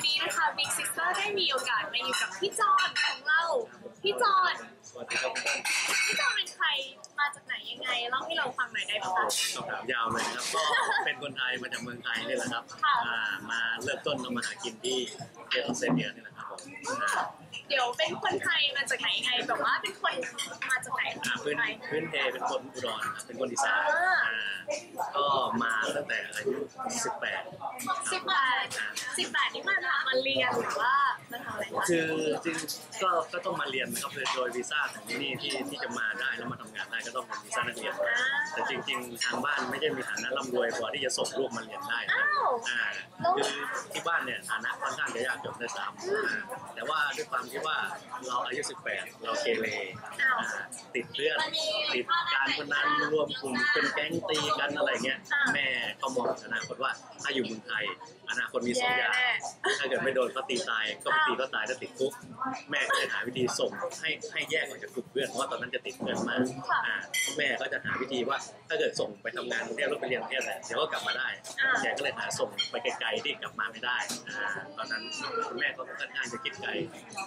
วันนี้นะคะ Big Sister ได้มีโอกาสมาอยู่กับพี่จอนของเรา พี่จอนสวัสดีครับพี่จอนเป็นใคร มาจากไหนยังไงเล่าให้เราฟังหน่อยได้ไหมก็คะคำถามยาวเลยนะครับ ก็เป็นคนไทยมาจากเมืองไทยนี่แหละครับค่ะอ่ามาเริ่มต้นทำมาหากินที่ประเทศออสเตรเลียนี่แหละครับผมอ่าเดี๋ยวเป็นคนไทยมาจากไหนยังไงแบบว่าเป็นคนมาจากไหนอ่าคพื้นนไทยพื้นเพเป็นคนอุดรครับเป็นคนอีสานอ่าอ่าก็มาตั้งแต่อายุ18สิบแปด สิบแปดนี่มาทำมาเรียนหรือว่ามาทำอะไรคะคือจริงๆก็ก็ต้องมาเรียนนะครับโดยวีซ่าของที่นี่ที่ที่จะมาได้แล้วมาทำงานได้ก็ต้องเป็นวีซ่านักเรียนอ่าแต่จริง ๆ ทางบ้านไม่ได้มีฐานะร่ำรวยพอที่จะส่งลูกมาเรียนได้นะอ้าวอ่าคือที่บ้านเนี่ยฐานะค่อนข้างจะยากจนด้วยซ้ำอ่าแต่ว่าด้วยความที่ว่าเราอายุ18 เราเกเรอ่าติดเพื่อนติดการพนันรวมกลุ่มเป็นแก๊งตีกันอะไรเงี้ยแม่ก็มองอนาคตว่าถ้าอยู่เมืองไทย อนาคตมีสองอย่าง ถ้าเกิดไม่โดนเขาตีตายก็ไปตีก็ตายถ้าติดคุก แม่ก็เลยหาวิธีส่งให้ให้แยกออกจากกลุ่มเพื่อนเพราะว่าตอนนั้นจะติดเพื่อนมากอ่าแม่ก็จะหาวิธีว่าถ้าเกิดส่งไปทำงานกรุงเทพหรือไปเรียนกรุงเทพเนี่ยเดี๋ยวก็กลับมาได้แกก็เลยหาส่งไปไกลๆที่กลับมาไม่ได้อ่าตอนนั้นคุณแม่ก็ค่อนข้างจะคิดไกล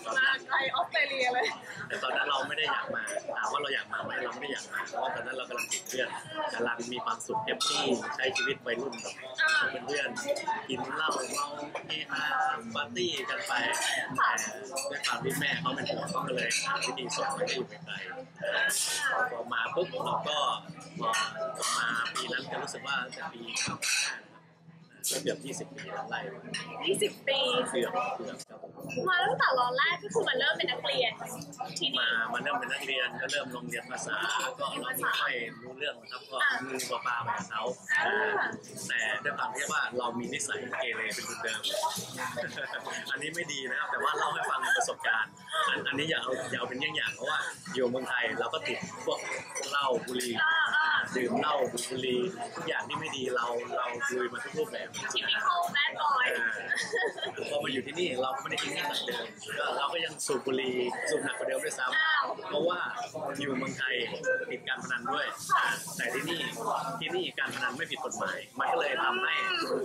ตอนมานั้นไกลออสเตรเลียเลย แต่ตอนนั้นเราไม่ได้อยากมาถามว่าเราอยากมาไหมเราไม่ได้อยากมาเพราะว่าตอนนั้นเรากำลังติดเพื่อนกำลังมีความสุขแฮปปี้ใช้ชีวิตวัยรุ่นแบบอ่าเป็นเพื่อนกินเหล้าเมาเฮฮาปาร์ตี้กันไปแต่ด้วยความที่แม่เขาเป็นห่วงเขาก็เลยหาวิธีส่งให้อยู่ไกลๆพอมาปุ๊บเราก็พอมาปีนั้นจะรู้สึกว่าจะปี95นะครับก็เกือบ20 ปีแล้วไล่20 ปี เกือบเกือบมาตั้งแต่รอนแรกก็คือมันเริ่มเป็นนักเรียนที่นี่ มามา เริ่มเป็นนักเรียนก็เริ่มลงเรียนภาษา ก็เราไม่ค่อยรู้เรื่องนะครับก็มือปลาปลาไปกับเขาแต่ด้วยความที่ว่าเรามีนิสัยเกเรเป็นคนเดิม อันนี้ไม่ดีนะครับ แต่ว่าเล่าให้ฟังเป็นประสบการณ์ อันอันนี้อย่าเอาอย่าเอาเป็นเยี่ยงอย่างเพราะว่าอยู่เมืองไทยเราก็ติดพวกเหล้าบุหรี่อ่าอ่า ดื่มเหล้าบุหรี่ทุกอย่างที่ไม่ดีเราเราลุยมาทุกรูปแบบที่ไม่เข้าแบดบอยอ่าพอมาอยู่ที่นี่เราก็ไม่ได้ทิ้งกันเหมือนเดิมก็เราก็ยังสูบบุหรี่สูบหนักกว่าเดิมด้วยซ้ำเพราะว่าอยู่เมืองไทยติดการพนันด้วยอ่าแต่ที่นี่ที่นี่การพนันไม่ผิดกฎหมายมันก็เลยทำให้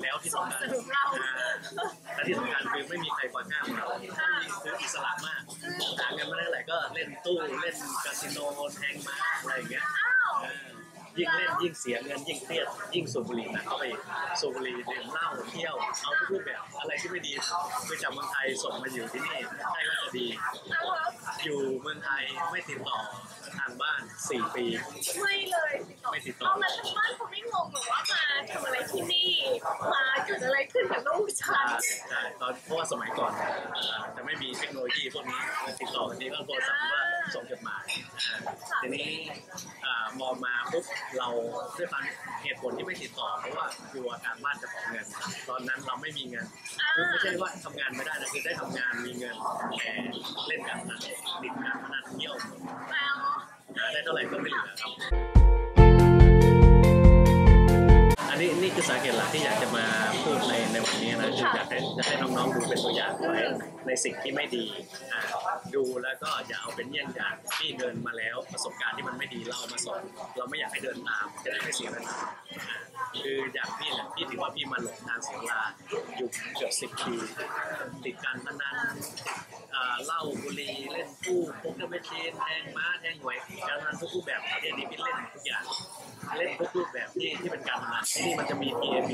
แล้วที่สำคัญสนุกเราอ่าและที่สำคัญคือไม่มีใครคอยห้ามเราไม่มีคืออิสระมากหาเงินไม่ได้เท่าไหร่ก็เล่นตู้เล่นคาสิโนแทงม้าอะไรอย่างเงี้ยอ้าวเออ ยิ่งเล่นยิ่งเสียเงินยิ่งเครียดยิ่งสูบบุหรี่หนักเข้าไปอีกสูบบุหรี่ดื่มเหล้าเที่ยวเอาทุกรูปแบบอะไรที่ไม่ดีไปจากเมืองไทยส่งมาอยู่ที่นี่ใช่ว่าจะดีเอาเหรออยู่เมืองไทยไม่ติดต่อทางบ้าน4ปี ไม่เลยไม่ติดต่อเอาแล้วทางบ้านเขาไม่งงหรอว่ามาทำอะไรที่นี่มาเกิดอะไรขึ้นกับลูกฉันใช่ตอนเพราะว่าสมัยก่อนเนี่ยอ่าจะไม่มีเทคโนโลยีพวกนี้ติดต่อกันนี้ก็โทรศัพท์ว่าส่งจดหมายอ่าทีนี้อ่ามองมา ปุ๊บเราด้วยความเหตุผลที่ไม่ติดต่อเพราะว่ากลัวทางบ้านจะขอเงิน ตอนนั้นเราไม่มีเงินคือไม่ใช่ว่าทำงานไม่ได้นะคือได้ทำงานมีเงินแต่เล่นการพนันติดการพนันเที่ยวแมวหาได้เท่าไหร่ก็ไม่เหลือครับ ในในวันนี้นะคืออยากให้อยากให้น้องๆดูเป็นตัวอย่างไว้ในสิ่งที่ไม่ดีอ่าดูแล้วก็อย่าเอาเป็นเยี่ยงอย่างที่เดินมาแล้วประสบการณ์ที่มันไม่ดีเราเอามาสอนเราไม่อยากให้เดินตามจะได้ไม่เสียเวลาอ่าคืออย่างพี่เนี่ยพี่ถือว่าพี่มาหลงทางเสียเวลาอยู่เกือบสิบปีติดการพนันติดอ่าเหล้าบุหรี่เล่นตู้โป๊กเกอร์แมชชีนแทงม้าแทงหวยการพนันทุกรูปแบบประเทศนี้พี่เล่นทุกอย่าง เล่นทุกรูปแบบที่ที่เป็นการพนันที่นี่มันจะมี PAB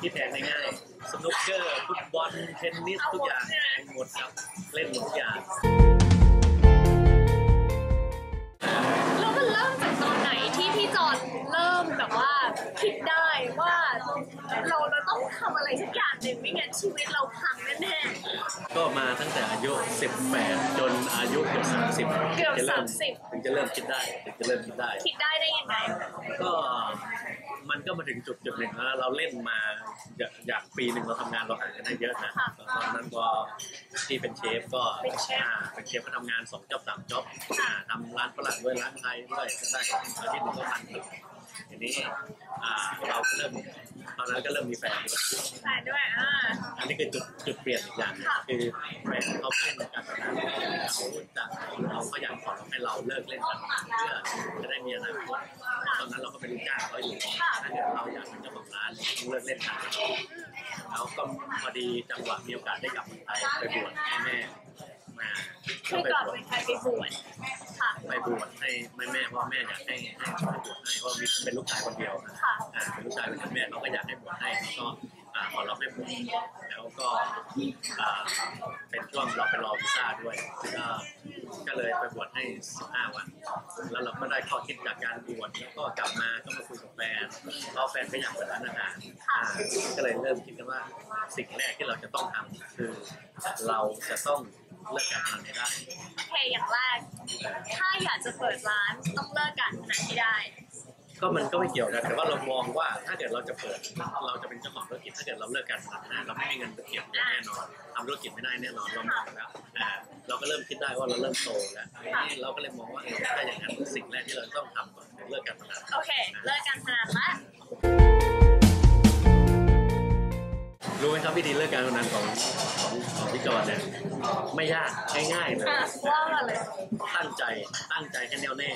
ที่แทงง่ายๆสนุกเกอร์ฟุตบอลเทนนิสทุกอย่างแทงหมดครับเล่นหมดทุกอย่างแล้วมันเริ่มจากตอนไหนที่พี่จอนเริ่มแบบว่าคิดได้ว่าเราเราต้องทำอะไรสักอย่างหนึ่งไม่งั้นชีวิตเราพัง ก็มาตั้งแต่อายุ 18 จนอายุเกือบ30เกือบจะเริ่ม30ถึงจะเริ่มคิดได้ถึงจะเริ่มคิดได้ๆคิดได้ได้ยังไง ก็มันก็มาถึงจุดจุดหนึ่งแล้วเราเล่นมาอย่างอย่างปีหนึ่งเราทำงานเราหากันได้เยอะนะค่ะ ตอนนั้นก็ที่เป็นเชฟก็เป็นเชฟ อ่าเป็นเชฟก็ทำงานสองจ็อบสามจ็อบอ่าทำร้านฝรั่งด้วยร้านไทยด้วยก็ได้อาทิตย์หนึ่งก็พันครับ ทีนี้อ่าเราก็เริ่มตอนนั้นก็เริ่มมีแฟนแฟนด้วยอ่าอันนี้คือจุดจุดเปลี่ยนอีกอย่างหนึ่งค่ะคือแฟนเขาเล่นการพนันเขาจะเราก็อยากขอร้องให้เราเลิกเล่นการพนันเพื่อจะได้มีอนาคตตอนนั้นเราก็เป็นลูกจ้างเขาอยู่ค่ะถ้าเกิดเราอยากเป็นเจ้าของร้านต้องเลิกเล่นการพนันแล้วก็พอดีจังหวะมีโอกาสได้กลับเมืองไทยไปบวชให้แม่มาคือไปก่อนบวชเป็นใครไปบวชค่ะไปบวชให้แม่แม่เพราะว่าแม่อยากให้ให้บวชให้ เพราะมีเป็นลูกชายคนเดียวนะค่ะอ่าเป็นลูกชายคนเดียวแม่เขาก็อยากให้บวชให้แล้วก็อ่าขอเราให้บวชแล้วก็อ่าเป็นช่วงเราไปรอวีซ่าด้วยก็ก็เลยไปบวชให้15วัน แล้วเราก็ได้ข้อคิดจากการบวชแล้วก็กลับมาก็มาคุยกับแฟนเพราะแฟนก็อยากเปิดร้านอาหารอ่าก็เลยเริ่มคิดกันว่าสิ่งแรกที่เราจะต้องทำคือเราจะต้องเลิกการพนันให้ได้ โอเคอย่างแรก ถ้าอยากจะเปิดร้านต้องเลิกการพนันให้ได้ ก็มันก็ไม่เกี่ยวนะแต่ว่าเรามองว่าถ้าเกิดเราจะเปิด เราจะเป็นเจ้าของธุรกิจถ้าเกิดเราเลิกการพนันนะเราไม่มีเงินเก็บแน่นอนทำธุรกิจไม่ได้แน่นอนเรามองแล้วอ่าเราก็เริ่มคิดได้ว่าเราเริ่มโตแล้วนี่เราก็เลยมองว่าถ้าอย่างนั้นสิ่งแรกที่เราต้องทำก่อนคือเลิกการพนันโอเคเลิกการพนันละ ไหมครับวิธีเลิกการพนันของของของพี่จอนเนี่ยไม่ยากง่ายๆเลยอะว่ามาเลยตั้งใจตั้งใจแค่แน่วแน่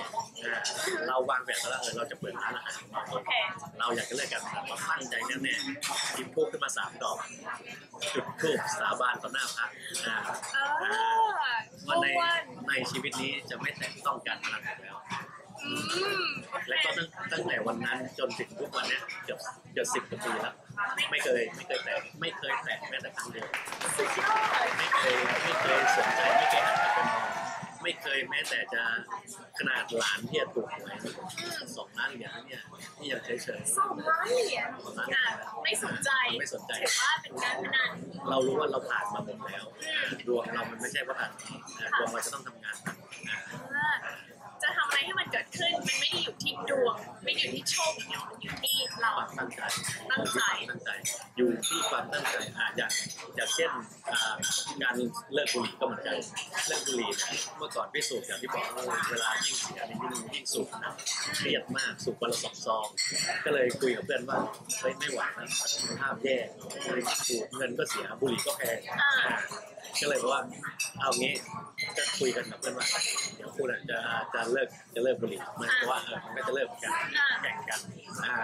อ่าเราวางแผนแล้วเออเราจะเปิดร้านอาหารโอเคเราอยากจะเลิกกันเราตั้งใจแน่แน่ๆหยิบทูบขึ้นมาสามดอก จุดทูบสาบานต่อหน้าพระอ่า เออว่าในม่วนในชีวิตนี้จะไม่แตะต้องการพนันอีกแล้วอืมโอเค และก็ตั้งตั้งแต่วันนั้นจนถึงทุกวันเนี้ยเกือบเกือบสิบกว่าปีแล้วไม่เคยไม่เคยแตะไม่เคยแตะแม้แต่ครั้งเดียวสุดยอดไม่เคยไม่เคยสนใจไม่เคยหันกลับไปมองไม่เคยแม้แต่จะขนาดหลานที่จะถูกหวยสองล้านเหรียญเนี่ยนี่ยังเฉยสองล้านเหรียญอะไม่สนใจไม่สนใจถือว่าเป็นการพนันๆเรารู้ว่าเราผ่านมาหมดแล้วดวงเรามันไม่ใช่ว่าผ่านดวงเราจะต้องทำงาน เกิดขึ้นมันไม่ได้อยู่ ที่ดวงไม่ได้อยู่ที่โชคอย่างเดียวมันอยู่ที่เราความตั้งใจตั้งใจตั้งใจ อยู่ที่ความตั้งใจอ่าอย่างอย่างเช่นอ่าการเลิกบุหรี่ก็เหมือนกันเลิกบุหรี่เนี่ยเมื่อก่อนพี่สูบอย่างที่บอกว่าเวลายิ่งเสียเนี่ยยิ่งยิ่งสูบหนะเครียดมากสูบวันละสองซอง ก็เลยคุยกับเพื่อนว่าเฮ้ยไม่ไหวนะสุขภาพแย่เลยสูบเงินก็เสียบุหรี่ก็แพงอ่าอ่าก็เลยบอกว่าเอางี้ก็คุยกันกับเพื่อนว่าเดี๋ยวคุณอะจะจะเลิกจะเลิกบุหรี่มันก็ว่าเออมันก็จะเลิกเหมือนกันแข่งกันอ่า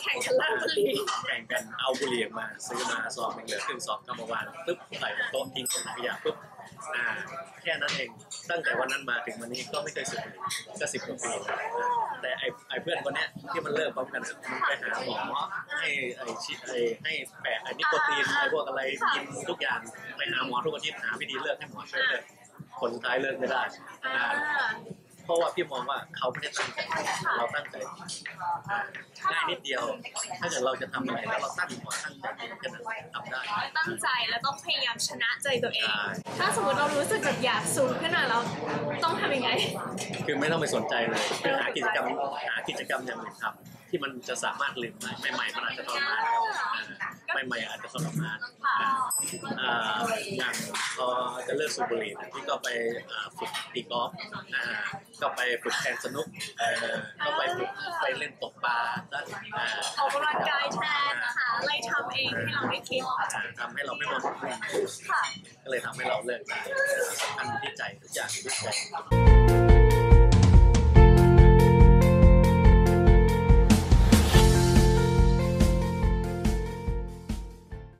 แข่งกันเลิกบุหรี่แข่งกันเอาบุหรี่ออกมา ซื้อมาซองหนึ่งเหลือครึ่งซองก็มาวางปุ๊บใส่บนโต๊ะทิ้งตรงถังขยะปุ๊บอ่าแค่นั้นเองตั้งแต่วันนั้นมาถึงวันนี้ก็ไม่เคยสูบบุหรี่ก็สิบกว่าปีแล้วอ่าแต่ไอ้ไอ้เพื่อนคนเนี้ยที่มันเลิกพร้อมกันมันไปหาหมอให้ไอ้ชิไอ้ให้แปะไอ้นิโคตีนไอ้พวกอะไรกินทุกอย่างไปหาหมอทุกอาทิตย์หาวิธีเลิกให้หมอช่วยเลยผลสุดท้ายเลิกไม่ได้อ่าอ่าเพ ราะว่าพี่มองว่าเขาไม่ได้ตั้งใจเราตั้งใจอ่าง่ายนิดเดียว ถ้าเกิดเราจะทำอะไรแล้วเราตั้งหัวตั้งใจแค่นั้นทำได้ ตั้งใจแล้วต้องพยายามชนะใจตัวเองใช่ถ้าสมมติเรารู้สึกแบบอยากสูงขึ้นมาแล้วต้องทำยังไง คือไม่ต้องไปสนใจเลยคือหากิจกรรมหากิจกรรมอย่างอื่นทำที่มันจะสามารถลืมได้ใหม่ๆมันอาจจะทรมานอ่าใหม่ๆอาจจะทรมาน ลิกสูบบุหรี่เนี่ยพี่ก็ไปอ่าฝึกตีกอล์ฟอ่าก็ไปฝึกแทงสนุกเอ่อก็ไปฝึกไปเล่นตกปลาแล้วอ่าออกกำลังกายแทนหาอะไรทำเองให้เราได้คิดอ่าทำให้เราไม่มองคนอื่นค่ะก็เลยทำให้เราเลิกได้สำคัญที่ใจทุกอย่างที่ใจ